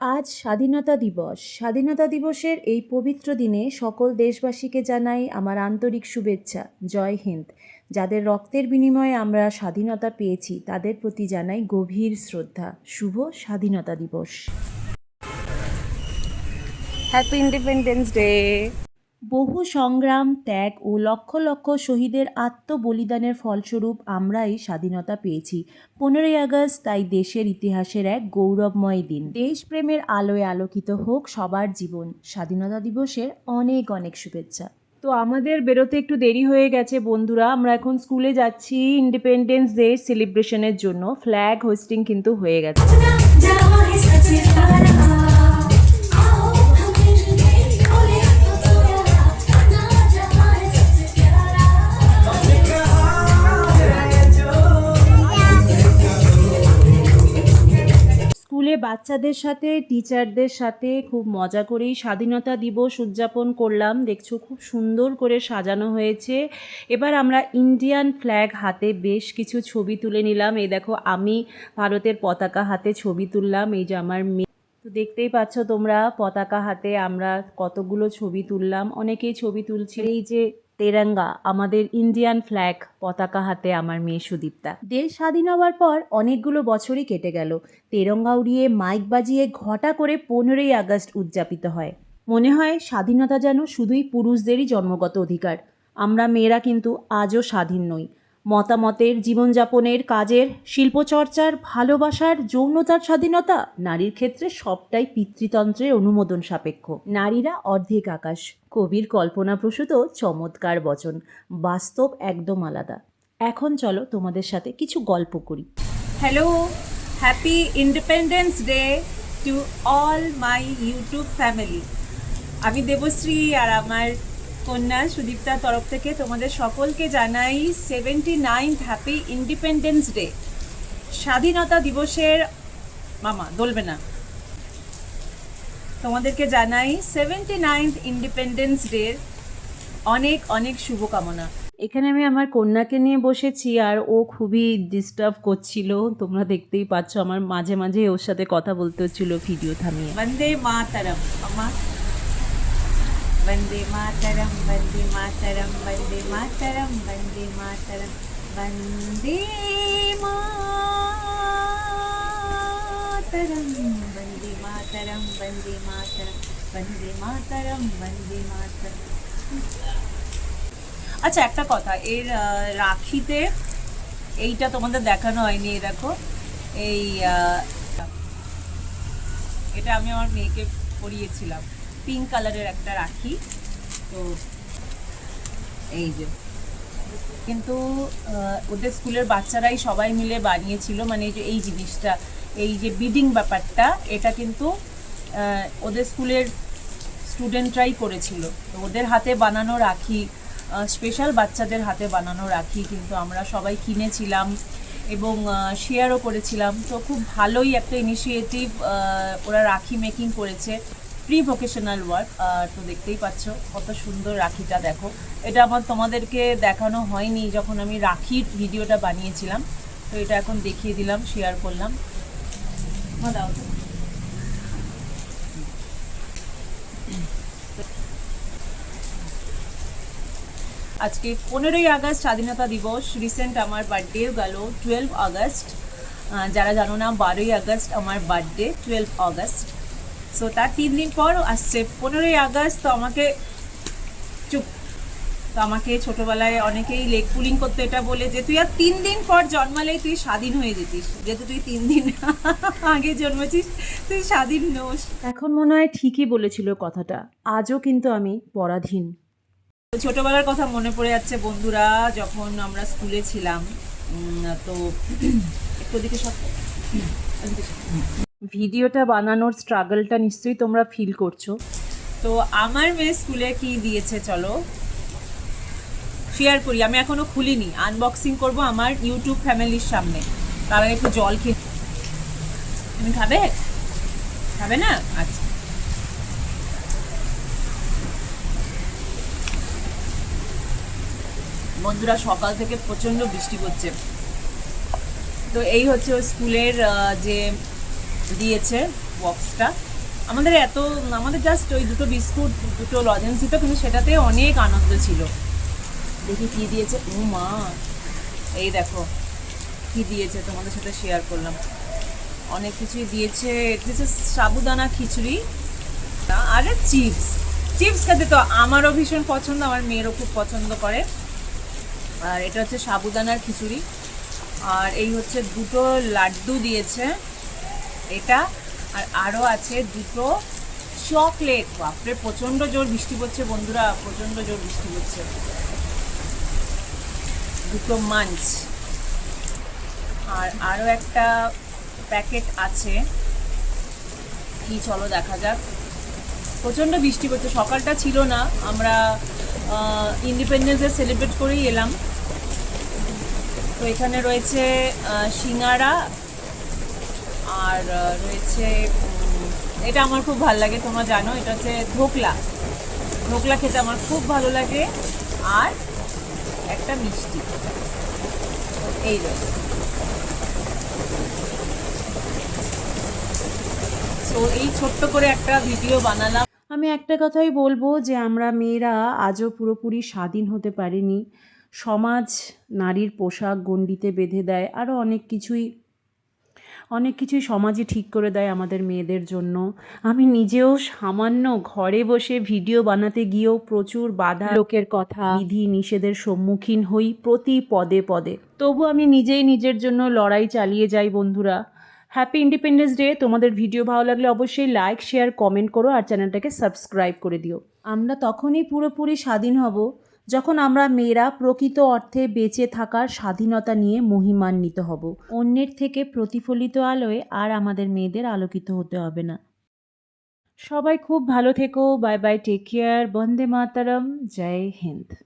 আজ স্বাধীনতা দিবস। স্বাধীনতা দিবসের এই পবিত্র দিনে সকল দেশবাসীকে জানাই আমার আন্তরিক শুভেচ্ছা। জয় হিন্দ। যাদের রক্তের বিনিময়ে আমরা স্বাধীনতা পেয়েছি, তাদের প্রতি জানাই গভীর শ্রদ্ধা। শুভ স্বাধীনতা দিবস। হ্যাপি ইন্ডিপেন্ডেন্স ডে বহু সংগ্রাম, ত্যাগ ও লক্ষ লক্ষ শহীদের আত্মবলিদানের ফলস্বরূপ আমরা এই স্বাধীনতা পেয়েছি। পনেরোই আগস্ট তাই দেশের ইতিহাসের এক গৌরবময় দিন। দেশপ্রেমের আলোয় আলোকিত হোক সবার জীবন। স্বাধীনতা দিবসের অনেক অনেক শুভেচ্ছা। তো আমাদের বেরোতে একটু দেরি হয়ে গেছে বন্ধুরা। আমরা এখন স্কুলে যাচ্ছি ইন্ডিপেন্ডেন্স ডে সেলিব্রেশনের জন্য। ফ্ল্যাগ হোস্টিং কিন্তু হয়ে গেছে। বাচ্চাদের সাথে টিচারদের সাথে খুব মজা করেই স্বাধীনতা দিবস উদযাপন করলাম। দেখছ, খুব সুন্দর করে সাজানো হয়েছে। এবার আমরা ইন্ডিয়ান ফ্ল্যাগ হাতে বেশ কিছু ছবি তুলে নিলাম। এই দেখো, আমি ভারতের পতাকা হাতে ছবি তুললাম। এই যে আমার মেয়ে। তো দেখতেই পাচ্ছ তোমরা, পতাকা হাতে আমরা কতগুলো ছবি তুললাম। অনেকেই ছবি তুলছে এই যে তেরঙ্গা, আমাদের ইন্ডিয়ান ফ্ল্যাগ পতাকা হাতে আমার মেয়ে সুদীপ্তা। দেশ স্বাধীন হওয়ার পর অনেকগুলো বছরই কেটে গেল। তেরঙ্গা উড়িয়ে মাইক বাজিয়ে ঘটা করে পনেরোই আগস্ট উদযাপিত হয়। মনে হয় স্বাধীনতা যেন শুধুই পুরুষদেরই জন্মগত অধিকার। আমরা মেয়েরা কিন্তু আজও স্বাধীন নই। মতামতের, জীবনযাপনের, কাজের, শিল্পচর্চার, ভালোবাসার, যৌনতার স্বাধীনতা নারীর ক্ষেত্রে সবটাই পিতৃতন্ত্রের অনুমোদন সাপেক্ষ। নারীরা অর্ধেক আকাশ। কবির কল্পনাপ্রসূত, চমৎকার বচন। বাস্তব একদম আলাদা। এখন চলো তোমাদের সাথে কিছু গল্প করি। Hello happy independence day to all my YouTube family আমি দেবশ্রী আর আমার কন্যা সুদীপ্তার তরফ থেকে তোমাদের সকলকে জানাই seventy ninth happy independence day স্বাধীনতা দিবসের মামা, দলবে না। তোমাদেরকে জানাই সেভেন্টি নাইন্থ ইন্ডিপেন্ডেন্স ডের অনেক অনেক শুভকামনা। এখানে আমি আমার কন্যাকে নিয়ে বসেছি আর ও খুবই ডিস্টার্ব করছিল। তোমরা দেখতেই পাচ্ছ, আমার মাঝে মাঝে ওর সাথে কথা বলতে হচ্ছিল ভিডিও থামিয়ে। বন্দে মা তারা মামা വന്ദേ മാതരം വന്ദേ മാതരം വന്ദേ മാതരം വന്ദേ മാതരം വന്ദേ മാതരം വന്ദേ മാതരം വന്ദേ മാതരം വന്ദേ മാതരം വന്ദേ മാതരം আচ্ছা একটা কথা এর রাখিতে এইটা তোমাদের দেখানো হয়নি দেখো এই এটা আমি আমার মেয়েকে পড়িয়েছিলাম পিঙ্ক কালারের একটা রাখি। তো এই যে। কিন্তু ওদের স্কুলের বাচ্চারাই সবাই মিলে বানিয়েছিল মানে যে এই জিনিসটা, এই যে বিডিং ব্যাপারটা, এটা কিন্তু ওদের স্কুলের স্টুডেন্টরাই করেছিল। তো ওদের হাতে বানানো রাখি স্পেশাল বাচ্চাদের হাতে বানানো রাখি কিন্তু আমরা সবাই কিনেছিলাম এবং শেয়ারও করেছিলাম। তো খুব ভালোই একটা ইনিশিয়েটিভ ওরা রাখি মেকিং করেছে। প্রি ভোকেশনাল ওয়ার্ক তো দেখতেই পাচ্ছ কত সুন্দর রাখিটা দেখো। এটা আমার তোমাদেরকে দেখানো হয়নি যখন আমি রাখির ভিডিওটা বানিয়েছিলাম। তো এটা এখন দেখিয়ে দিলাম শেয়ার করলাম। দাও আজকে পনেরোই আগস্ট, স্বাধীনতা দিবস রিসেন্ট আমার বার্থডেও গেল টুয়েলভ আগস্ট। যারা জানো না, বারোই আগস্ট আমার বার্থডে টুয়েলভ আগস্ট। সো তার তিন দিন পর আসছে। পনেরোই আগস্ট তো আমাকে চুপ। তো আমাকে ছোটবেলায় অনেকেই লেগ পুলিং করতে এটা বলে যে তুই আর তিন দিন পর জন্মালেই তুই স্বাধীন হয়ে যেতিস। যেহেতু তুই তিন দিন আগে জন্মেছিস তুই স্বাধীন নোস। এখন মনে হয় ঠিকই বলেছিল কথাটা। আজও কিন্তু আমি পরাধীন। ছোটবেলার কথা মনে পড়ে যাচ্ছে বন্ধুরা যখন আমরা স্কুলে ছিলাম। তো একটু দিকে সব ভিডিওটা বানানোর স্ট্রাগলটা নিশ্চয়ই তোমরা ফিল করছ। তো আমার মেয়ে স্কুলে কি দিয়েছে চলো? শেয়ার করি, আমি এখনও খুলিনি। আনবক্সিং করব আমার ইউটিউব ফ্যামিলির সামনে। তার আগে একটু জল খেয়ে তুমি খাবে? খাবে না? আচ্ছা। বন্ধুরা, সকাল থেকে প্রচণ্ড বৃষ্টি পড়ছে তো এই হচ্ছে স্কুলের যে দিয়েছে বক্সটা। আমাদের এত, আমাদের জাস্ট ওই দুটো বিস্কুট, দুটো লজেন্স দিত কিন্তু সেটাতে অনেক আনন্দ ছিল। দেখি কি দিয়েছে। ও মা, এই দেখো, কি দিয়েছে তোমাদের সাথে শেয়ার করলাম। অনেক কিছুই দিয়েছে। দিয়েছে সাবুদানা খিচুড়ি আরে চিপস। চিপস খেতে তো আমারও ভীষণ পছন্দ, আমার মেয়েরও খুব পছন্দ করে। আর এটা হচ্ছে সাবুদানার খিচুড়ি। আর এই হচ্ছে দুটো লাড্ডু দিয়েছে। এটা, আর আরও আছে দুটো চকলেট। বাপরে, প্রচণ্ড জোর বৃষ্টি পড়ছে বন্ধুরা, প্রচণ্ড জোর বৃষ্টি পড়ছে। দুটো মাঞ্চ। আর আরও একটা প্যাকেট আছে। কি চলো দেখা যাক। প্রচণ্ড বৃষ্টি পড়ছে, সকালটা ছিল না। আমরা ইন্ডিপেন্ডেন্স ডে সেলিব্রেট করেই এলাম। তো এখানে রয়েছে সিঙ্গারা আর রয়েছে এটা আমার খুব ভালো লাগে, তোমরা জানো, এটা হচ্ছে ধোকলা। ধোকলা খেতে আমার খুব ভালো লাগে, আর একটা মিষ্টি। এই রয়েছে। তো এই ছোট্ট করে একটা ভিডিও বানালাম। আমি একটা কথাই বলব যে, আমরা মেয়েরা আজও পুরোপুরি স্বাধীন হতে পারিনি। সমাজ নারীর পোশাক গণ্ডিতে বেঁধে দেয়, আরও অনেক কিছুই অনেক কিছুই সমাজই ঠিক করে দেয় আমাদের মেয়েদের জন্য। আমি নিজেও সামান্য ঘরে বসে ভিডিও বানাতে গিয়েও প্রচুর বাধা লোকের কথা, বিধি নিষেধের সম্মুখীন হই প্রতি পদে পদে। তবু আমি নিজেই নিজের জন্য লড়াই চালিয়ে যাই বন্ধুরা। হ্যাপি ইন্ডিপেন্ডেন্স ডে তোমাদের ভিডিও ভালো লাগলে অবশ্যই লাইক শেয়ার কমেন্ট করো আর চ্যানেলটাকে সাবস্ক্রাইব করে দিও। আমরা তখনই পুরোপুরি স্বাধীন হব। যখন আমরা মেয়েরা প্রকৃত অর্থে বেঁচে থাকার স্বাধীনতা নিয়ে মহিমান্বিত হব। অন্যের থেকে প্রতিফলিত আলোয় আর আমাদের মেয়েদের আলোকিত হতে হবে না। সবাই খুব ভালো থেকো। Bye bye, take care. Vande Mataram. Jai Hind.